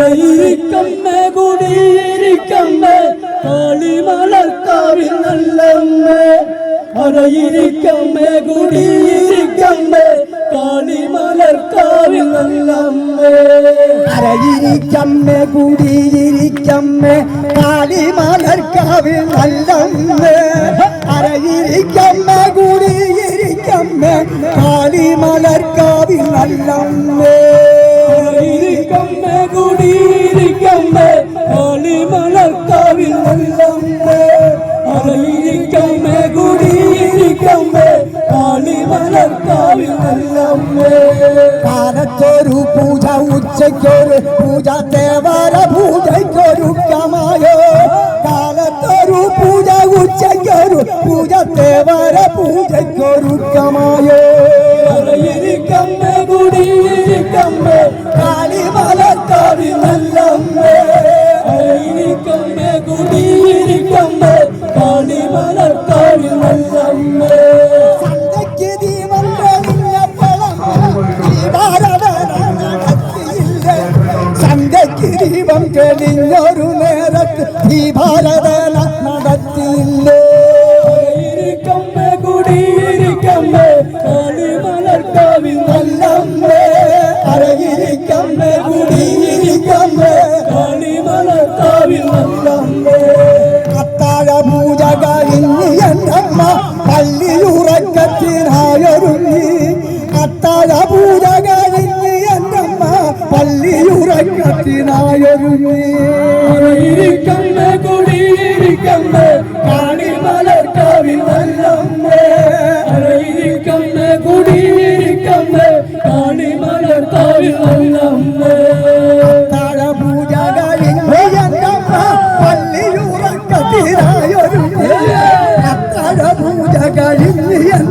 അരയിരിക്കമ്മ കുടിയിരിക്കമ്മ കാളിമലർക്കാവിൽ നല്ലമ്മ. അരയിരിക്കമ്മ കുടിയിരിക്കമ്മ കാളിമലർക്കാവിൽ നല്ലമ്മ. അരയിരിക്കമ്മേ കുടിയിരിക്കമ്മേ കാളിമലർക്കാവിൽ നല്ലമ്മേ. അരയിരിക്കമ്മേ കുടിയിരിക്കമ്മേ കാളിമലർക്കാവിൽ നല്ലമ്മേ അരയിരിക്കമ്മ കുടിയിരിക്കമ്മ കാളിമലർക്കാവിൽ നല്ലമ്മ അരയിരിക്കമ്മ കുടിയിരിക്കമ്മ കാളിമലർക്കാവിൽ നല്ലമ്മ കാലത്തൊരു പൂജ ഉച്ചയ്ക്കൊരു പൂജ ദേവര പൂജയ്ക്കൊരുക്കമായോ കാലത്തൊരു പൂജ ഉച്ചയ്ക്കൊരു പൂജ ദേവര പൂജയ്ക്കൊരുക്കമായോ അരയിരിക്കമ്മ നേരത്ത്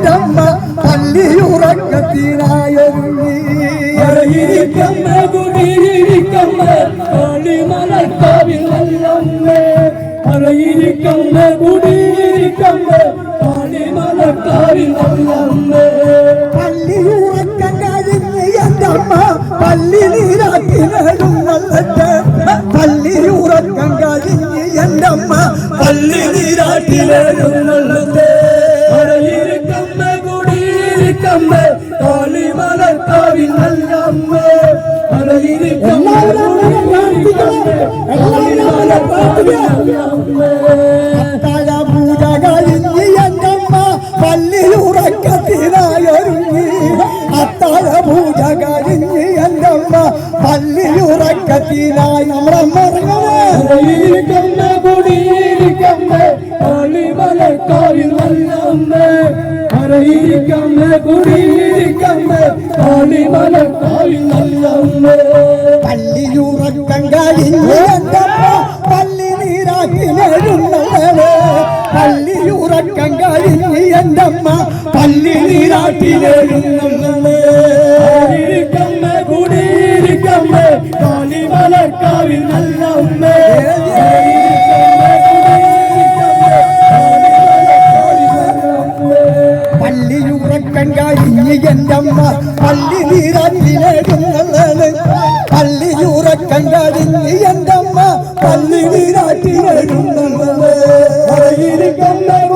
കഴിഞ്ഞ് എന്നമ്മ പള്ളിയുറക്കത്തിനായൊരുങ്ങി അരയിരിക്കമ്മ കുടിയിരിക്കമ്മ കാളിമലർക്കാവിൽ നല്ലമ്മ അരയിരിക്കമ്മ കുടിയിരിക്കമ്മ കാളിമലർക്കാവിൽ നല്ലമ്മ പള്ളിയുറക്കം കഴിഞ്ഞ് എന്തമ്മ പള്ളി നീരാക്കിനും നല്ലത് പള്ളിയുറക്കം കഴിഞ്ഞ് എന്തമ്മ പള്ളി നീരാട്ടിലെഴുന്നള്ളത്ത് കുടിയിരിക്കമ്മ കാളിമലർക്കാവിൽ നല്ലമ്മ അമ്മേ. അത്താഴ പൂജ കഴിഞ്ഞ് എന്തമ്മ? പള്ളിയുറക്കത്തിനായൊരുങ്ങി അത്താഴ പൂജ കഴിഞ്ഞ് എന്തമ്മ? പള്ളിയുറക്കത്തിനായി നമ്മളമ്മ കുടിയിരിക്കമ്മ. കാളിമലർക്കാവിൽ നല്ലമ്മ അരയിരിക്കമ്മ കുടിയിരിക്കമ്മ കാളിമലർക്കാവിൽ നല്ലമ്മ പള്ളിയുറക്കം കഴിഞ്ഞ് പള്ളി നീരാക്കിനെഴുന്നള്ളേ പള്ളിയുറക്കം കഴിഞ്ഞ് എന്തമ്മ പള്ളി നീരാട്ടിനെഴുന്നള്ളേ അരയിരിക്കമ്മ പള്ളിയുറക്കം കഴിഞ്ഞ് എന്തമ്മ പള്ളി നീരാട്ടിനെഴുന്നള്ളേ അരയിരിക്കമ്മ കുടിയിരിക്കമ്മ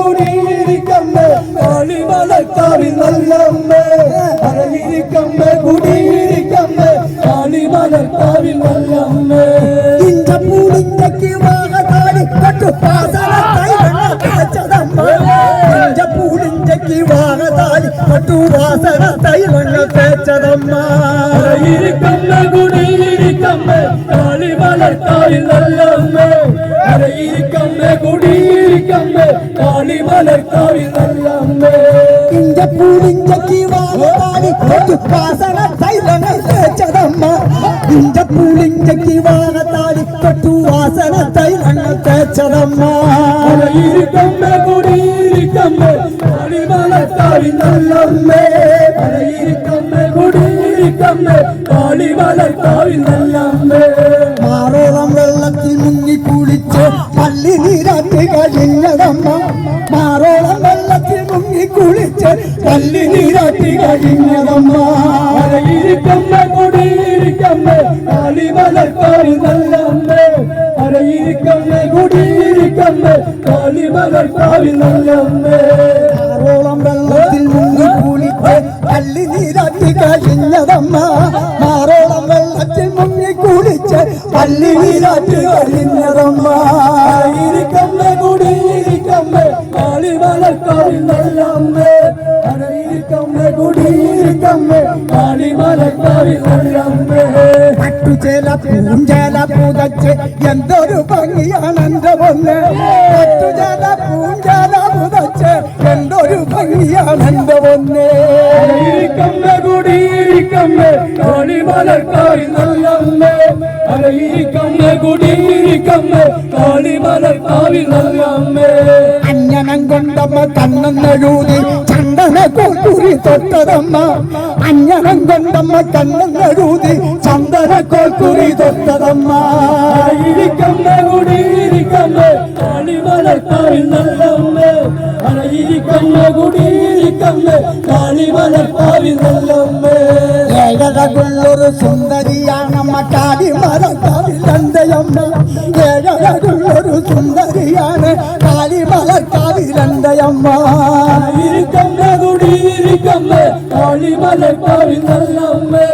കാളിമലർക്കാവിൽ നല്ലമ്മ അരയിരിക്കമ്മ കുടിയിരിക്കമ്മ കാളിമലർക്കാവിൽ നല്ലമ്മ. ഇഞ്ച പൂളിഞ്ചയ്ക്ക് വാകതാലി കട്ടു വാസനത്തായി വെള്ളത്തേച്ചതമ്മ ഇഞ്ച പൂളിഞ്ചയ്ക്ക് വാസന കട്ടു തേച്ചതമ്മ. വെള്ളത്തേച്ചതമ്മ കുടിയിരിക്കമ്മേ കുടിയിരിക്കമ്മ കാളിമലർക്കാവിൽ നല്ലമ്മ. അരയിരിക്കമ്മ കുടിയിരിക്കമ്മേ കാളിമലർക്കാവിൽ നല്ലമ്മ. മാറോളം പള്ളി നീരാട്ടി കഴിഞ്ഞതമ്മ മാറോളം വെള്ളത്തിൽ മുങ്ങി കുളിച്ച് പള്ളി നീരാട്ടി കഴിഞ്ഞതമ്മ അരയിരിക്കമ്മ കുടിയിരിക്കമ്മ കാളിമലക്കാവിൽ നല്ലമ്മേ അരയിരിക്കമ്മേ കുടിയിരിക്കമ്മേ കാളിമലക്കാവിൽ നല്ലമ്മേ മാറോളം വെള്ളത്തിൽ മുങ്ങി കുളിച്ച് പള്ളി നീരാട്ടി കഴിഞ്ഞതമ്മ മാറോളം വെള്ളത്തിൽ മുങ്ങി പള്ളി നീരാട്ടി കഴിഞ്ഞതമ്മ അരയിരിക്കമ്മേ കുടിയിരിക്കമ്മേ പട്ടുചേല പൂഞ്ചേല പൂതച്ച് എന്തൊരു ഭംഗിയാണ് എന്റെ പൊന്ന്. പട്ടുചേല പൂഞ്ചേല പുതച്ച് എന്തൊരു ഭംഗിയാണ് എന്റെ പൊന്ന്. അരയിരിക്കമ്മേ കുടിയിരിക്കമ്മേ കാളിമലക്കാവിൽ നല്ലമ്മേ അരയിരിക്കമ്മേ കുടിയിരിക്കമ്മേ നല്ല അമ്മേ. അഞ്ഞനം കൊണ്ടമ്മ കണ്ണെന്നഴൂതി ചന്ദന കോൽക്കുറി തൊട്ടതമ്മ. അഞ്ഞനം കൊണ്ടമ്മ കണ്ണെന്നഴൂതി ചന്ദന കോൽക്കുറി തൊട്ടതമ്മ. അരയിരിക്കമ്മേ കുടിയിരിക്കമ്മേ കാളിമലക്കാവിൽ നല്ലമ്മേ അരയിരിക്കമ്മേ കുടിയിരിക്കമ്മേ കാളിമലക്കാവിൽ നല്ലമ്മേ ഏഴഴകുള്ളൊരു സുന്ദരിയാണമ്മ കാലിമലക്കാവിലന്തയമ്മ ഏഴഴകുള്ളൊരു സുന്ദരിയാണ്. കാലിമലക്കാവിലന്തയമ്മ അരയിരിക്കമ്മേ കുടിയിരിക്കമ്മേ കാളിമലക്കാവിൽ നല്ലമ്മേ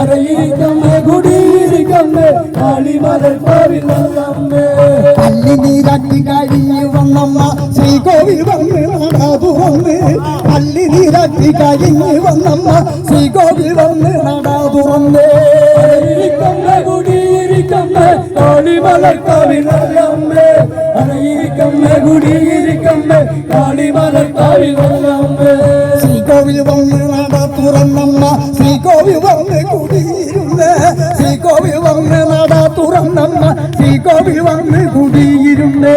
അരയിരിക്കമ്മേ കുടിയിരിക്കമ്മേ കാളിമലക്കാവിൽ നല്ലമ്മേ പള്ളി നീരാട്ടി കഴിഞ്ഞു വന്നമ്മ ശ്രീകോവിൽ വന്ന് നട തുറന്ന് പള്ളി നീരാട്ടി കഴിഞ്ഞു വന്നമ്മ ശ്രീകോവിൽ വന്ന് നട തുറന്ന് കാളിമലക്കാവിൽ നല്ലമ്മേ അരയിരിക്കമ്മേ കുടിയിരിക്കമ്മേ കാളിമലക്കാവിൽ നല്ലമ്മേ ശ്രീകോവിൽ വന്ന് നട തുറന്നമ്മ ശ്രീകോവിൽ വന്ന് കുടിയിരുന്നേ. ശ്രീകോവിൽ വന്ന് നട തുറന്നമ്മ ശ്രീകോവിൽ വന്ന് കുടിയിരുന്നേ.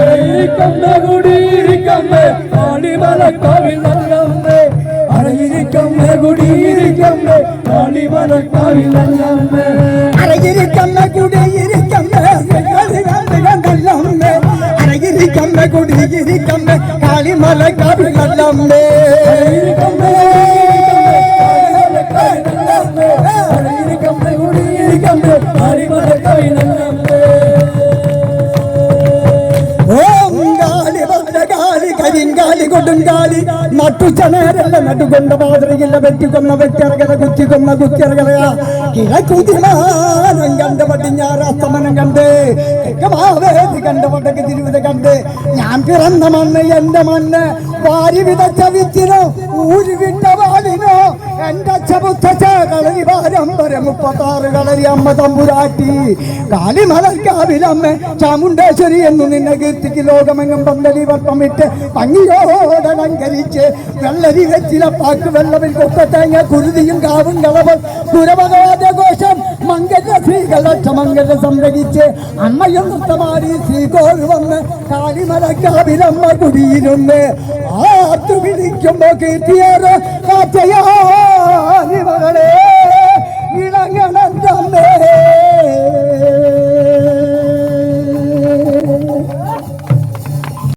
അരയിരിക്കമ്മേ കുടിയിരിക്കമ്മേ കാളിമലക്കാവിൽ നല്ലമ്മേ അരയിരിക്കമ്മേ കുടിയിരിക്കമ്മേ കാളിമലക്കാവിൽ നല്ലമ്മേ അരകിരിക്കമ്മ കുടിയിരിക്കമ്മ மலை கவிகள் நம்பே കൊടുങ്കാളി നട്ടുച്ചനേരല്ല നട്ടുകൊണ്ട മാതൃകയില്ല വെട്ടിക്കൊന്ന വെട്ടിറകല കുത്തിക്കൊന്ന കുത്തിറകലയാ കിഴക്കുതിമാനം കണ്ട പടിഞ്ഞാറസ്തമനം കണ്ട്. തെക്കമാവേദി കണ്ട വടക്ക് തിരുവിത കണ്ട്. ഞാൻ പിറന്ന മണ്ണ് എന്റെ മണ്ണ് വാരി വിതച്ച വിത്തിനോ ഊരി വാളിനോ എന്റെ ചബുദ്ധ കളരി പാരമ്പരം മുപ്പത്താറ് കളരി അമ്മ തമ്പുരാട്ടി. കാളിമലർക്കാവിലമ്മ ചാമുണ്ടേശ്വരി എന്നു നിന്നെ കീർത്തിക്ക് ലോകമെങ്ങും പന്തലി വട്ടമിട്ട് ഭംഗിയോടലങ്കരിച്ച് വെള്ളരി വെച്ചില പാക്ക് വെള്ളവിൽ കൊക്കത്തേങ്ങ കുരുതിയും കാവും കളവും കുരഭഗവാദഘോഷം മംഗല ശ്രീകളക്ഷമംഗല സംരക്ഷിച്ച് അമ്മയും നൃത്തമാടി ശ്രീകോൾ വന്ന് കാളിമലക്കാവിലമ്മ കുടിയിരുന്ന് കാത്തു വിളിക്കുമ്പോ കീർത്തിയേറ കാറ്റയാ ഇളങ്ങണത്തമ്മേ